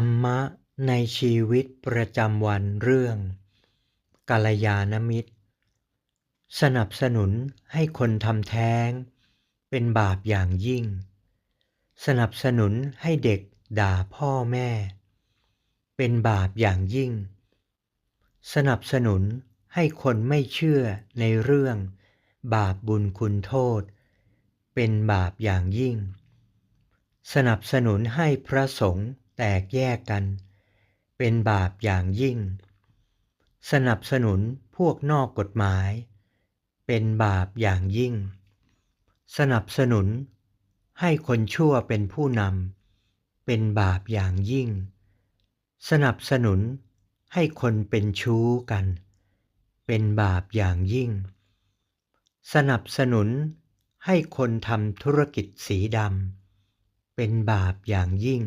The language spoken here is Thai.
รรมะในชีวิตประจำวันเรื่องกัลยาณมิตร สนับสนุนให้คนทำแท้ง เป็นบาปอย่างยิ่ง สนับสนุนให้เด็กด่าพ่อแม่ เป็นบาปอย่างยิ่ง สนับสนุนให้คนไม่เชื่อในเรื่อง บาปบุญคุณโทษ เป็นบาปอย่างยิ่ง สนับสนุนให้พระสงฆ์ แตกแยกกัน เป็นบาปอย่างยิ่ง สนับสนุนพวกนอกกฎหมาย เป็นบาปอย่างยิ่ง สนับสนุน ให้คนชั่วเป็นผู้นำเป็นบาปอย่างยิ่ง สนับสนุนให้คนเป็นชู้กัน เป็นบาปอย่างยิ่ง สนับสนุนให้คนทำธุรกิจสีดำเป็นบาปอย่างยิ่ง